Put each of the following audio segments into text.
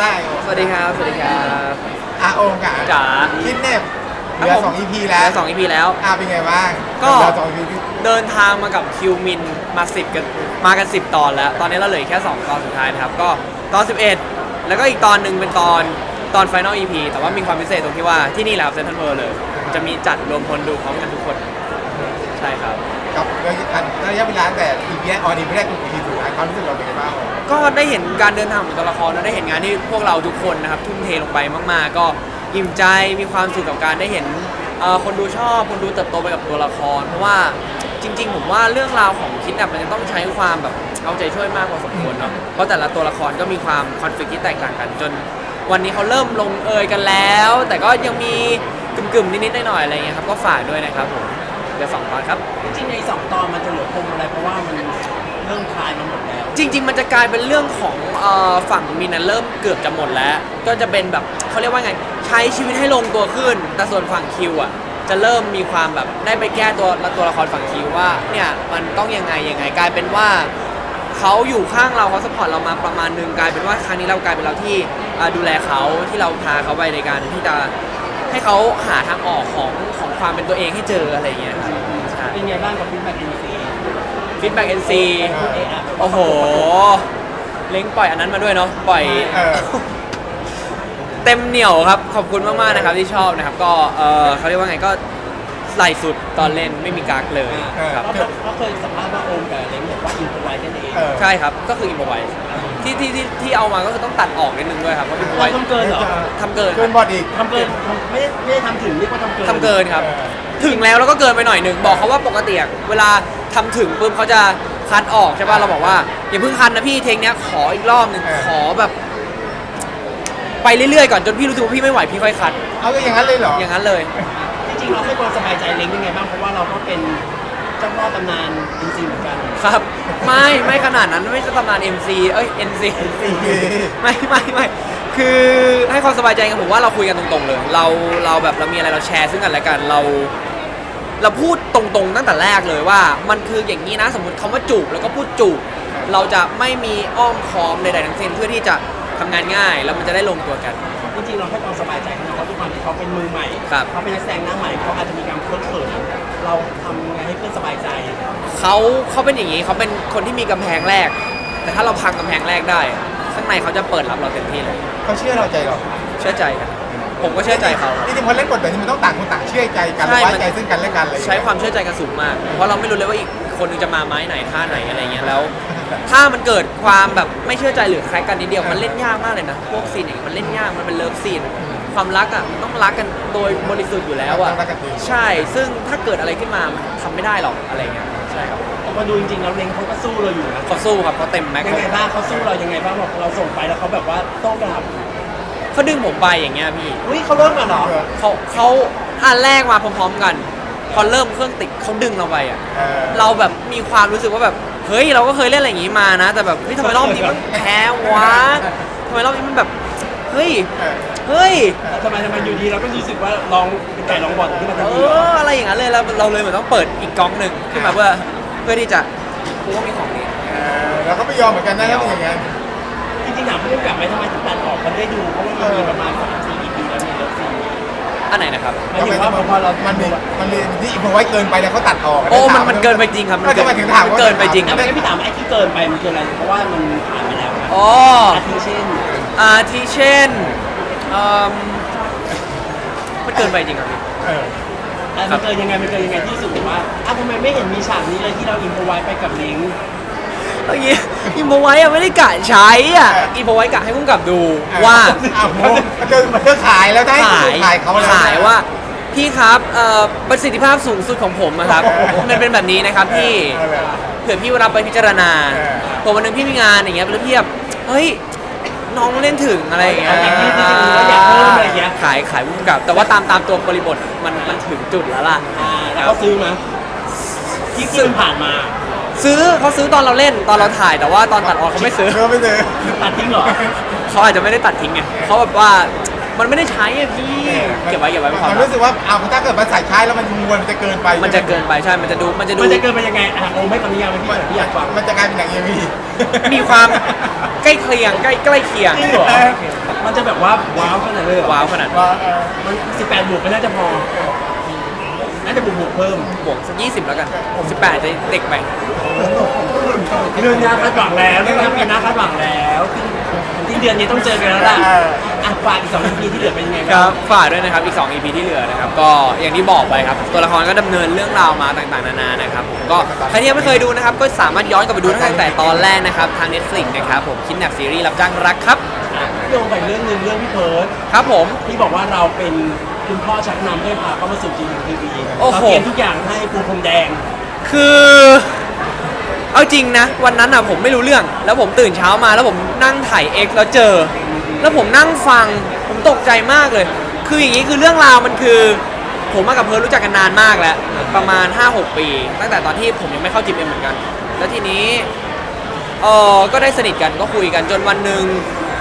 ได้สวัสดีครับ สวัสดีครับอะโอมกับจ๋า คิดเน็บเหลือสอง EP แล้แล้ววสองอีพีแล้วอะเป็นไงบ้างก็ เหลือสอง EP ที่เดินทางมากับคิวมินมาสิบกันมากัน10ตอนแล้ว ตอนนี้เราเหลืออกแค่2ตอนสุดท้ายนะครับ ก็ตอน11แล้วก็อีกตอนหนึ่งเป็นตอนตอน Final EP แต่ว่ามีความพิเศษตรงที่ว่าที่นี่แหละครับเซนทรัลเวิร์เลย จะมีจัดรวมพลดูพร้อมกันทุกคน ใช่ครับกับ ระยะเวลาแต่ EP แรกออน EP แรกถึง EP สุดท้ายความรู้สึกเราเป็นไงบ้าง ก็ได้เห็นการเดินทางของตัวละครนะได้เห็นงานที่พวกเราทุกคนนะครับทุ่มเทลงไปมากๆ ก็อิ่มใจมีความสุขกับการได้เห็นเอ่อคนดูชอบคนดูเติบโตไปกับตัวละครเพราะว่าจริง ๆ ผมว่าเรื่องราวของคิดแบบมันจะต้องใช้ความแบบเอาใจช่วยมากพอสมควรเนาะเพราะแต่ละตัวละครก็มีความคอนฟ lict ที่แตกต่างกัน จนวันนี้เขาเริ่มลงเอยกันแล้ว แต่ก็ยังมีกึ่มๆนิดๆหน่อยๆอะไรเงี้ยครับก็ฝากด้วยนะครับผม เดี๋ยวสองตอนครับ จริงๆในสองตอนมันจะเหลือปมอะไรเพราะว่ามันเรื่องคลายมันหมดแล้ว จริง ๆ มันจะกลายเป็นเรื่องของเออฝั่งมินนะเริ่มเกือบจะหมดแล้ว ก็จะเป็นแบบเขาเรียกว่าไง ใช้ชีวิตให้ลงตัวขึ้น แต่ส่วนฝั่งคิวอะจะเริ่มมีความแบบได้ไปแก้ตัวตัวละครฝั่งคิวว่าเนี่ยมันต้องยังไงยังไงกลายเป็นว่าเขาอยู่ข้างเราเขาสปอร์ตเรามาประมาณหนึงกลายเป็นว่าครั้งนี้เรากลายเป็นเราที่อ่าดูแลเขาที่เราพาเขาไปในการที่จะ ให้เขาหาทางออกของของความเป็นตัวเองให้เจออะไรอย่างเงี้ยครับใช่เป็นไงบ้างกับฟีดแบ็กอินซีฟีดแบ็กเอ็นซีเอะอะโอ้โห เล้งปล่อยอันนั้นมาด้วยเนาะปล่อยเออเต็มเหนียวครับ ขอบคุณมากๆนะครับที่ชอบนะครับ ก็เออเขาเรียกว่าไงก็ ไหลสุดตอนเล่นไม่มีกักเลยครับก็ก็เคยสัมภาษณ์ว่าโอมกับเล้งบอกว่าอินพไว้นั่นเองเออใช่ครับ ก็คืออินโฟไวที่ที่ที่ที่เอามาก็คือต้องตัดออกนิดนึงด้วยครับเพราะอินโฟไวเราทำเกินเหรอทำเกินคเกิรันบบอดอีกทำเกินทำไม่ได้ไม่ได้ทำถึงเรียกว่าทำเกินทำเกินครับเออถึงแล้วแล้วก็เกินไปหน่อยหนึ่งบอกเขาว่าปกติอะเวลาทำถึงปุ๊บเขาจะคัดออกใช่ป่ะเราบอกว่าอย่าเพิ่งคัดนะพี่เทคเนี้ยขออีกรอบหนึ่งเออขอแบบ ไปเรื่อยๆก่อนจนพี่รู้สึกว่าพี่ไม่ไหวพี่ค่อยคัด เอาก็อย่างนั้นเลยเหรออย่างนั้นเลยจ ริงๆเราให้ความสบายใจเล้งยังไงบ้างเพราะว่าเราก็เป็นเจ้าพ่อตำนานอินซีเหมือนกัน ครับ ไม่ไม่ขนาดนั้นไม่ใช่ตำนาน MC เอ้ย NC ไม่ไม่ไม่คือให้ความสบายใจกันผมว่าเราคุยกันตรงๆเลย เราเราแบบเรามีอะไรเราแชร์ซึ่งกันและกันเรา เราพูดตรงๆตั้งแต่แรกเลยว่า มันคืออย่างนี้นะสมมติคำว่าจูบแล้วก็พูดจูบเราจะไม่มีอ้อมค้อมใดๆทั้งสิ้นเพื่อที่จะทำงานง่าย แล้วมันจะได้ลงตัวกัน จริงๆเราให้ความสบายใจเขาเพราะทุกความที่เขาเป็นมือใหม่ครับ เขาเป็นนักแสดงหน้าใหม่เขาอาจจะมีการเคอะเขินเราทำยังไงให้เพื่อนสบายใจเขาเขาเป็นอย่างนี้เขาเป็นคนที่มีกำแพงแรก แต่ถ้าเราพังกำแพงแรกได้ ข้างในเขาจะเปิดรับเราเต็มที่เลย เขาเชื่อเราใจเราเชื่อใจกันผมก็เชื่อใจเขาจริงๆพอเล่นบทแบบนี้มันต้องต่างคนต่างเชื่อใจกันใช่ไว้มัน ใจซึ่งกันและกันเลยใช้ความเชื่อใจกันสูงมาก เพราะเราไม่รู้เลยว่าอีกคนนึงจะมาไม้ไหนท่าไหนอะไรเงี้ยแล้ว ถ้ามันเกิดความแบบไม่เชื่อใจหรือคล้ายกันนิดเดียวมันเล่นยากมากเลยนะพวกซีนอย่างนี้มันเล่นยากมันเป็นเลิฟซีนความรักอะมันต้องรักกันโดยบริสุทธิ์อยู่แล้วอะต้องรักกันจริงใช่ ซึ่งถ้าเกิดอะไรขึ้นมามันทำไม่ได้หรอกอะไรเงี้ยใช่ครับพอมาดูจริงๆแล้วเล้งเขาก็สู้เราอยู่นะเขาสู้ครับเขาเต็มแม็กซ์ ยังไงบ้างเขาสู้เรายังไงบ้างบอกเราส่งไปแล้วเขาแบบว่าโต้กลับเขาดึงผมไปอย่างเงี้ยพี่อุ้ยเขาเริ่มก่อนเหรอเขาเขาอันแรกมาพร้อมๆกัน พอเริ่มเครื่องติดเขาดึงเราไปอะ เออ เราแบบมีความรู้สึกว่าแบบ เฮ้ยเราก็เคยเล่นอะไรอย่างงี้มานะ แต่แบบเฮ้ยทำไมรอบนี้มันแพ้วะทำไมรอบนี้มันแบบเฮ้ยเออเฮ้ยทำไมทำไมอยู่ดีเราก็รู้สึกว่าลองเป็นไก่ลองบอลขึ้นมาทันเอทีเหรอออะไรอย่างนั้นเลยเราเราเลยเหมือนต้องเปิดอีกกล้องหนึ่งขึ้นมาเพื่อเพื่อที่จะกูว่ามีของนี้เออเราก็ไม่ยอมเหมือนกันนะถ้าเป็นอย่างนั้นจริงๆถามเพื่อนกลับไปทำไมถึงตัดออกมันได้ดูเพราะว่ามันมีประมาณสามสี่ EP แล้วมีเลิฟซีน อันไหนนะครับ หมายถึงว่าพอเรามันมีมันมีที่อินโฟไว้เกินไปแล้วเขาตัดออกโอ้มันมันเกินไปจริงครับมันทำไมถึงถามมันเกินไปจริงครับ ไม่งั้นพี่ถามไอ้ที่เกินไปมันคืออะไร เพราะว่ามันผ่านไปแล้วนะอ๋อ อาทิเช่นอาทิเช่นเอิ่มมันเกินไปจริงครับพี่ เอออะมันเกินยังไงมันเกินยังไงที่สุดว่าอ้าวทำไมไม่เห็นมีฉากนี้เลยที่เราอินโฟไว้ไปกับเล้ง เมื่อกี้อินโฟไว้อะไม่ได้กะใช้อะอินโฟไว้กะให้พุ่งกับดูว่า อ้าวโหมันจะมันจะขายแล้วได้ขายขายเขาแล้ว ขายว่าพี่ครับเอ่อประสิทธิภาพสูงสุดของผมอะครับ มันเป็นแบบนี้นะครับพี่เออเผื่อพี่รับไปพิจารณาเออผมวันหนึงพี่มีงานอย่างเงี้ยแล้วพี่แบบเฮ้ยน้องเล่นถึงอะไรอย่างเงี้ยเอาอย่างนี้จริงๆเราอยากเพิ่มอะไรอย่างเงี้ย ขายขายพุ่งกับ แต่ว่าตามตามตัวบริบทมันมันถึงจุดแล้วล่ะ อ่าแล้วเขาซื้อมาที่ที่มันผ่านมา ซื้อเขาซื้อตอนเราเล่นตอนเราถ่ายแต่ว่าตอนตัดออกเขาไม่ซื้อ เขาไม่ซื้อตัดทิ้งเหรอ เขาอาจจะไม่ได้ตัดทิ้งไงเขาแบบว่ามันไม่ได้ใช้อะพี่เก็บไว้เก็บไว้เป็นความมันลับรู้สึกว่าเอาถ้าเกิดมันใส่ใช้แล้วมันมวลมันจะเกินไปมันจะเกินไปใช่ มันจะดูมันจะดู มันจะเกินไปยังไงอะโอไม่คำนิยามไหมพี่หน่อยพี่อยากฟังมันจะกลายเป็นอย่างเอวีมีความใกล้เคียงใกล้ใกล้เคียงจริงเหรอ มันจะแบบว่าว้าวขนาดเลยเหรอว้าวขนาดนั้นว่าเออมัน18บวกก็น่าจะพอน่าจะบวกบวกเพิ่มบวกสักยี่สิบแล้วกันสิบแปดจะเด็กไปเรื่องหน้าคาดหวังแล้วเรื่องหน้าปีหน้าคาดหวังแล้วที่เดือนนี้ต้องเจอกันแล้วล่ะอะฝากอีกสองนาทีที่เหลือเป็นยังไงคบ้ารังบฝากด้วยนะครับอีก2 EP ที่เหลือนะครับก็อย่างที่บอกไปครับตัวละครก็ดำเนินเรื่องราวมาต่างๆนานานะครับผมก็ใครที่ยังไม่เคยดูนะครับก็สามารถย้อนกลับไปดูตั้งแต่ตอนแรกนะครับทาง Netflix นะครับผมคิดแนบซีรีส์รับจ้างรักครับอะโยงไปเรื่องหนึ่งเรื่องพี่เพิร์ดครับผมที่บอกว่าเราเป็น คุณพ่อชักนำด้วยพาเข้ามาสู่จีนทีวีโอ้โห เราเตรียมทุกอย่างให้ปูพรมแดง คือเอาจริงนะ วันนั้นอะผมไม่รู้เรื่อง แล้วผมตื่นเช้ามาแล้วผมนั่งถ่าย X แล้วเจอ แล้วผมนั่งฟังผมตกใจมากเลย คืออย่างนี้คือเรื่องราวมันคือ ผมมากับเพิร์ลรู้จักกันนานมากแล้ว ประมาณ 5-6 ปี ตั้งแต่ตอนที่ผมยังไม่เข้าจิมเอ็มเหมือนกัน แล้วทีนี้เออก็ได้สนิทกันก็คุยกันจนวันหนึ่ง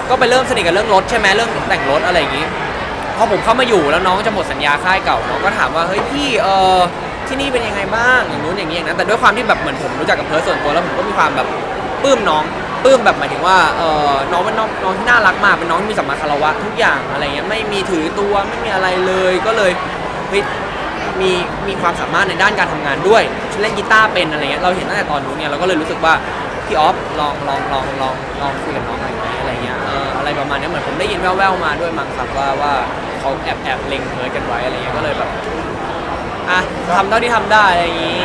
ก็ไปเริ่มสนิทกันเรื่องรถใช่ไหมเรื่องแต่งรถอะไรอย่างนี้พ อผมเข้ามาอยู่แล้วน้องจะหมดสัญญาค่ายเก่าน้องก็ถามว่าเฮ้ยพี่เออที่นี่เป็นยังไงบ้างอย่างนู้นอย่างนี้อย่างนั้นแต่ด้วยความที่แบบเหมือนผมรู้จักกับเพิร์สส่วนตัวแล้วผมก็มีความแบบปลื้มน้องปลื้มแบบหมายถึงว่าเออน้องเป็นน้องน้องที่น่ารักมากเป็นน้องที่มีสัมมาคารวะทุกอย่างอะไรเงี้ยไม่มีถือตัวไม่มีอะไรเลยก็เลยเฮ้ยมีมีความสามารถในด้านการทำงานด้วยเล่นกีตาร์เป็นอะไรเงี้ยเราเห็นตั้งแต่ตอนนู้นเนี่ยเราก็เลยรู้สึกว่าพี่ออฟลองลองลองลองลองคุยกับน้องหน่อยไหมอะไรเงี้ยเอออะไรประมาณเนี้ยเหมือนผมได้ยินแว่วๆมาด้วยมั้งครับว่าว่า เขาแอบแอบเล็งเพิร์ดกันไว้อะไรเงี้ยก็เลยแบบอะทำเท่าที่ทำได้อะไรอย่างงี้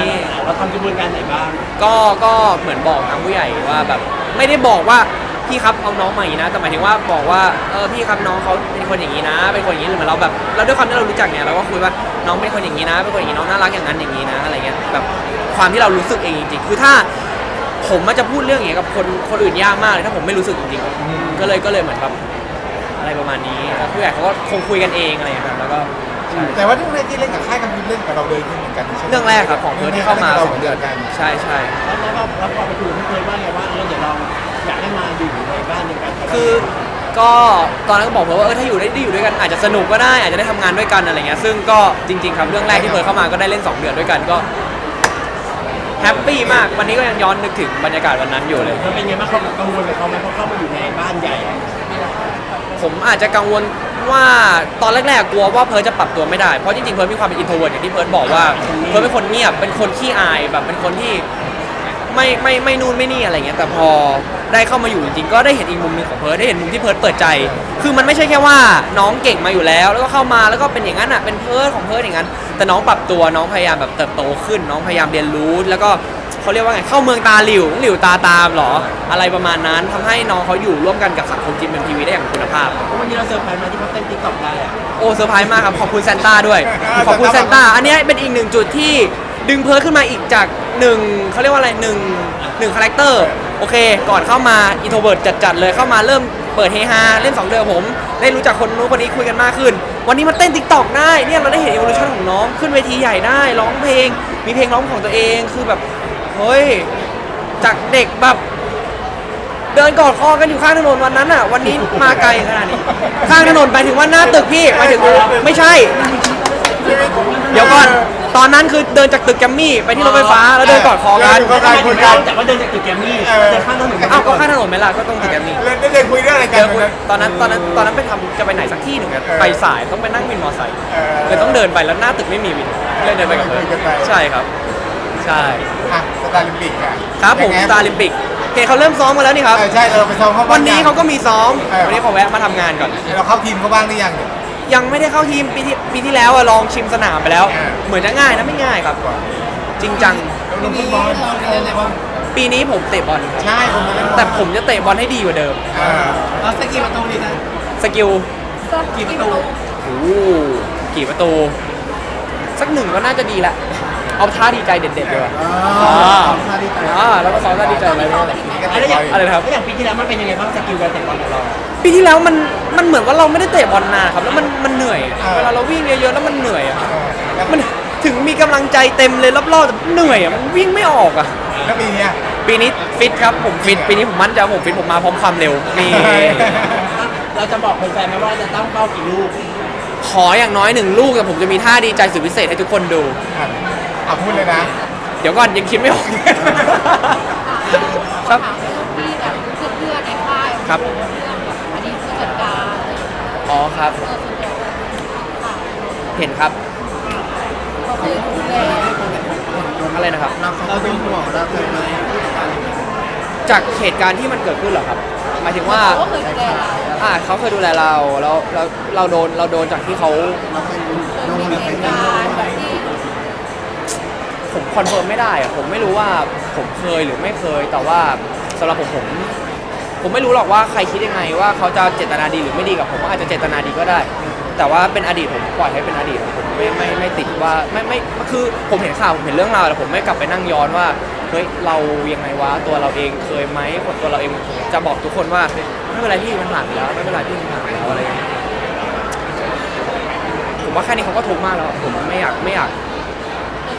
เราทำกระบวนการไหนบ้าง ก็ก็เหมือนบอกทางผู้ใหญ่ว่าแบบไม่ได้บอกว่าพี่ครับเอาน้องมาอย่างนี้นะแต่หมายถึงว่าบอกว่าเออพี่ครับน้องเขาเป็นคนอย่างนี้นะ เป็นคนอย่างนี้เหมือนเราแบบเราด้วยความที่เรารู้จักเนี่ยเราก็คุยว่าน้องเป็นคนอย่างนี้นะ เป็นคนอย่างนี้น้องน่ารักอย่างนั้นอย่างนี้นะอะไรเงี้ยแบบความที่เรารู้สึกเองจริงๆคือถ้าผมมันจะพูดเรื่องอย่างเงี้ยกับคนคนอื่นยากมากเลยถ้าผมไม่รู้สึกจริงๆก็เลยก็เลยเหมือนแบบ อะไรประมาณนี้แล้วผู้ใหญ่เขาก็คงคุยกันเองอะไรอย่างเงี้ยครับแล้วก็ใช่แต่ว่าเรื่องแรกที่เล่นกับค่ายกำลังเล่นกับเราเลยเหมือนกันใช่ไหมเรื่องแรกครับของเธอที่เข้ามาเราสองเดือนกันใช่ใช่ แล้วแล้วเราแล้วพอไปคุยกับพี่เพิร์ดว่าไงว่าเออเดี๋ยวเราอยากให้มาอยู่ในบ้านเดียวกันคือก็ตอนนั้นก็บอกเพิร์ลว่าเออถ้าอยู่ได้ได้อยู่ด้วยกันอาจจะสนุกก็ได้อาจจะได้ทำงานด้วยกันอะไรเงี้ยซึ่งก็จริง ๆ ครับเรื่องแรกที่เพิร์ลเข้ามาก็ได้เล่น 2 เดือนด้วยกันก็แฮปปี้มากวันนี้ก็ยังย้อนนึกถึงบรรยากาศวันนั้นอยู่เลย มันเป็นไงบ้างเขากังวลกับเขาไหมเพราะเข้ามาอยู่ในบ้านใหญ่ ผมอาจจะกังวลว่าตอนแรกๆกลัวว่าเพิร์ลจะปรับตัวไม่ได้ เพราะจริงๆเพิร์ลมีความเป็นอินโทรเวิร์ดอย่างที่เพิร์ลบอกว่าเพิร์ลเป็นคนเงียบเป็นคนขี้อายแบบเป็นคนที่ไม่ไม่ไม่นู่นไม่นี่อะไรเงี้ยแต่พอได้เข้ามาอยู่จริงๆก็ได้เห็นอีกมุมหนึงของเพิร์ลได้เห็นมุมที่เพิร์ลเปิดใจ คือมันไม่ใช่แค่ว่าน้องเก่งมาอยู่แล้ว แล้วก็เข้ามาแล้วก็เป็นอย่างนั้นอะเป็นเพิร์ลของเพิร์ลอย่างนั้น แต่น้องปรับตัวน้องพยายามแบบเติบโตขึ้น น้องพยายามเรียนรู้ แล้วก็ เขาเรียกว่าไงเข้าเมืองตาหลิวหลิวตาตามเหรอ อะไรประมาณนั้นทำให้น้องเขาอยู่ร่วมกันกับสังคมจิมเอ็มทีวีได้อย่างมีคุณภาพเพราะวันนี้เราเซอร์ไพรส์มาที่เขาเต้นติ๊กต็อกได้อะโอ้เซอร์ไพรส์มากครับ ขอบคุณซานต้าด้วย ขอบคุณซานต้าอันเนี้ยเป็นอีกหนึ่งจุดที่ดึงเพิร์ทขึ้นมาอีกจากหนึ่งเขาเรียกว่าอะไรหนึ่งหนึ่งคาแรคเตอร์โอเค ก่อนเข้ามาอินโทรเวิร์ดจัดๆเลยเข้ามาเริ่มเปิดเฮฮาเล่นสองเดือนกับผม ได้รู้จักคนนู้นคนนี้คุยกันมากขึ้น วันนี้มาเต้นติ๊กต็อกได้เนี่ยเราได้เห็น evolution ของน้องขึ้นเวทีใหญ่ได้ร้องเพลง มีเพลงร้องของตัวเองคือแบบ เฮ้ย จากเด็กแบบ เดินกอดคอกันอยู่ข้างถนนวันนั้นอะ วันนี้มาไกลขนาดนี้ ข้างถนนไปถึงว่าหน้าตึกพี่ไปถึงไม่ใช่ เดี๋ยวก่อน ตอนนั้นคือเดินจากตึกแกรมมี่ไปที่รถไฟฟ้าแล้วเดินกอดคอกันแล้วทำไมถึงเล่าจากว่าเดินจากตึกแกรมมี่เดินข้ามถนนอ้าวก็ข้างถนนไหมล่ะก็ต้องตึกแกรมมี่เล่นได้คุยเรื่องอะไรกันเดี๋ยวคุยตอนนั้นตอนนั้นตอนนั้นไปทำจะไปไหนสักที่หนึ่งอะไปสายต้องไปนั่งวินมอเตอร์ไซค์เลยต้องเดินไปแล้วหน้าตึกไม่มีวินเลยเดินไปกับเพื่อนใช่ครับ ใช่ อะสตาร์ลิมปิกอะครับผมยังไงสตาร์ลิมปิกเห็นเขาเริ่มซ้อมกันแล้วนี่ครับ เออใช่เออไปซ้อมเขาบ้งวันนี้เขาก็มีซ้อม เออ วันนี้ขอแวะมาทำงานก่อน เราเข้าทีมเขาบ้างหรือยังเนี่ย ยังไม่ได้เข้าทีมปีที่ปีที่แล้วอะลองชิมสนามไปแล้ว อ่า เหมือนจะง่ายนะไม่ง่ายครับ จริงจังลงฟุตบอลเล่นอะไรบ้างปีนี้ผมเตะบอลครับใช่ผมมาเล่นบอลแต่ผมจะเตะบอลให้ดีกว่าเดิม เออเราสกีประตูนี่นะสกิลกี่ประตูโอ้โหกี่ประตู สักหนึ่งก็น่าจะดีละ เอาท่าดีใจเด็ดๆดีกว่าอ๋ออ่าแล้วก็ซ้อมท่าดีใจไว้ด้วยอะไรอย่างอะไรนะครับแล้วอย่างปีที่แล้วมันเป็นยังไงบ้างสกิลการเตะบอลของเราปีที่แล้วมันมันเหมือนว่าเราไม่ได้เตะบอลนานครับแล้วมันมันเหนื่อยเวลาเราวิ่งเยอะๆแล้วมันเหนื่อยอะเออแล้วมันถึงมีกำลังใจเต็มเลยรอบๆแต่เหนื่อยอะมันวิ่งไม่ออกอะแล้วปีเนี้ยปีนี้ฟิตครับผมฟิตปีนี้ผมมั่นใจว่าผมฟิตผมมาพร้อมความเร็วนี่เราจะบอกแฟนๆไหมว่าจะตั้งเป้ากี่ลูกขออย่างน้อยหนึ่งลูกแต่ผมจะมีท่าดีใจสุดพิเศษให้ทุกคนดู อะอะพูดเลยนะเดี๋ยวก่อนยังคิดไม่ออก ครับที่แบบเพื่อนๆในค่ายครับ เพื่อนแบบอดีตผู้จัดการอะไรอย่างเงี้ยอ๋อครับ เออส่วนใหญ่ค่ะเห็นครับ ก็คือดูแลอะไรนะครับ เราเป็นห่วงเราเคยไหมจากเหตุการณ์ที่มันเกิดขึ้นเหรอครับ หมายถึงว่า เขาก็เคยดูแลเราอ่าเขาเคยดูแลเราแล้วแล้วเราโดนเราโดนจากที่เขาเคยมีเหตุการณ์แบบที่ ผมคอนเฟิร์มไม่ได้อะผมไม่รู้ว่าผมเคยหรือไม่เคย แต่ว่าสำหรับผมผม ผมไม่รู้หรอกว่าใครคิดยังไงว่าเขาจะเจตนาดีหรือไม่ดีกับผมว่าอาจจะเจตนาดีก็ได้ แต่ว่าเป็นอดีตผมปล่อยให้เป็นอดีตผมไม่ไม่ไม่ติดว่าไม่ไม่คือผมเห็นข่าวผมเห็นเรื่องราวแต่ผมไม่กลับไปนั่งย้อนว่าเฮ้ยเรายังไงวะตัวเราเองเคยไหมตัวเราเองจะบอกทุกคนว่าไม่เป็นไรพี่มันผ่านไปแล้วไม่เป็นไรพี่มันผ่านไปแล้วอะไรอย่างเงี้ยผมว่าแค่นี้เขาก็ทุกข์มากแล้วผมไม่อยากไม่อยาก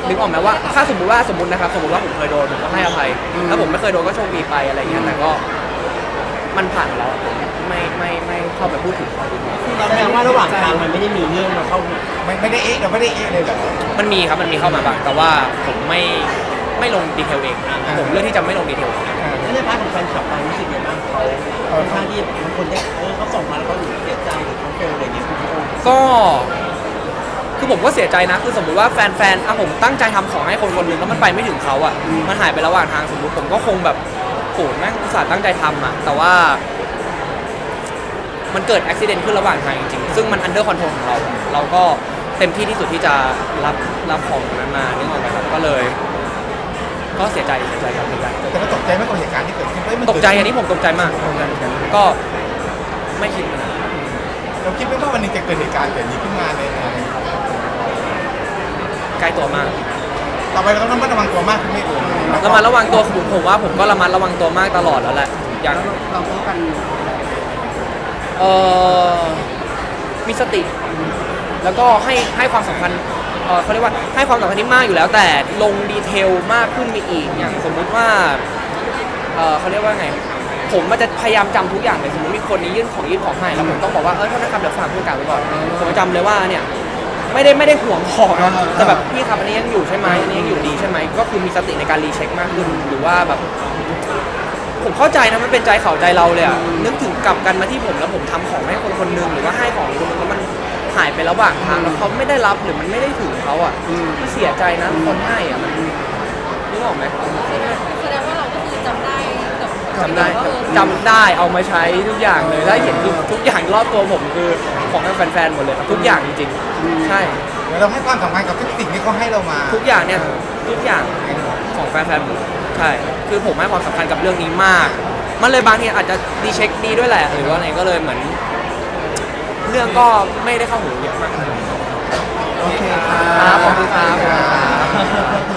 นึกออกไหมว่าถ้าสมมติว่าสมมตินะครับสมมติว่าผมเคยโดนผมก็ให้อภัยถ้าผมไม่เคยโดนก็โชคดีไปอะไรอย่างเงี้ยแต่ก็มันผ่านมาแล้วผมไม่ไม่ไม่เข้าไปพูดถึงเขาดีกว่าแสดงว่าระหว่างทางมันไม่ได้มีเรื่องมาเข้ามาไม่ไม่ได้เอ๊ะเราไม่ได้เอ๊ะเลยเหรอมันมีครับมันมีเข้ามาบ้างแต่ว่าผมไม่ไม่ลงดีเทลเอง ผมเลือกที่จะไม่ลงดีเทลแล้วในพาร์ทของแฟนคลับเรารู้สึกยังไงบ้างเขาค่อนข้างที่บางคนเนี่ยเออเขาส่งมาแล้วเขาอยู่เสียใจหรือเขาเฟลอะไรอย่างเงี้ยคุณพี่โอ้ก็ คือผมก็เสียใจนะคือสมมุติว่าแฟนๆอะผมตั้งใจทำของให้คนคนหนึ่งแล้วมันไปไม่ถึงเขาอะมันหายไประหว่างทางสมมติผมก็คงแบบโหแม่งอุตส่าห์ตั้งใจทำอะแต่ว่า มันเกิดอุบิเหตุขึ้นระหว่างทางจริงๆซึ่งมันอันเดอร์คอนโทรลของเรา เราก็เต็มที่ที่สุดที่จะรับรับของนั้นมานึกออกไหมครับก็เลย ก็เสียใจเสียใจครับเหมือนกันแต่เราตกใจไหมกับเหตุการณ์ที่เกิดขึ้นเฮ้ยมันตกใจอันนี้ผมตกใจมากตกใจเหมือนกันก็ไม่คิดเหมือนกัน เราคิดไหมว่าวันหนึงจะเกิดเหตุการณ์แบบนี้ขึ้นมาในในใกล้ตัวมากต่อไปเราต้องระมัดระวังตัวมากขึ้นไหมเอ่ยระมัดระวังตัวผมผมว่าผมก็ระมัดระวังตัวมากตลอดแล้วแหละอย่าง เราป้องกันเออมีสติ แล้วก็ให้ให้ความสำคัญเออเขาเรียกว่าให้ความสำคัญที่มากอยู่แล้ว แต่ลงดีเทลมากขึ้นไปอีกอย่างสมมุติว่าเออเขาเรียกว่าไง ผมมันจะพยายามจำทุกอย่างเลยสมมติมีคนนี้ยื่นของยื่นของให้แล้วผมต้องบอกว่าเออโทษนะครับเดี๋ยวฝากผู้การไว้ก่อนผมจำเลยว่าเนี่ย ไม่ได้ไม่ได้ห่วงของนะแต่แบบพี่ครับอันนี้ยังอยู่ใช่ไหมอันนี้ยังอยู่ดีใช่ไหมก็คือมีสติในการรีเช็คมากขึ้นหรือว่าแบบ ผมเข้าใจนะมันเป็นใจเขาใจเราเลยอะนึกถึงกลับกันมาที่ผมแล้วผมทำของให้คนคนหนึงหรือว่าให้ของคนหนึงแล้วมันหายไประหว่างทางแล้วเขาไม่ได้รับหรือมันไม่ได้ถึงเขาอะมันเสียใจนะคนให้อะมันนึกออกไหม จำได้ว่าเออจำได้เอามาใช้ทุกอย่างเลยแล้วเห็นทุกทุกอย่างรอบตัวผมคือของแฟนๆหมดเลยครับทุกอย่างจริงๆใช่ เดี๋ยวเราให้ความสำคัญกับทุกสิ่งที่เขาให้เรามาทุกอย่างเนี่ยทุกอย่างของแฟนๆผมใช่คือผมให้ความสำคัญกับเรื่องนี้มาก มันเลยบางทีอาจจะดีเช็คดีด้วยแหละ หรือว่าอะไรก็เลยเหมือน เรื่องก็ไม่ได้เข้าหูเยอะมากโอเคครับ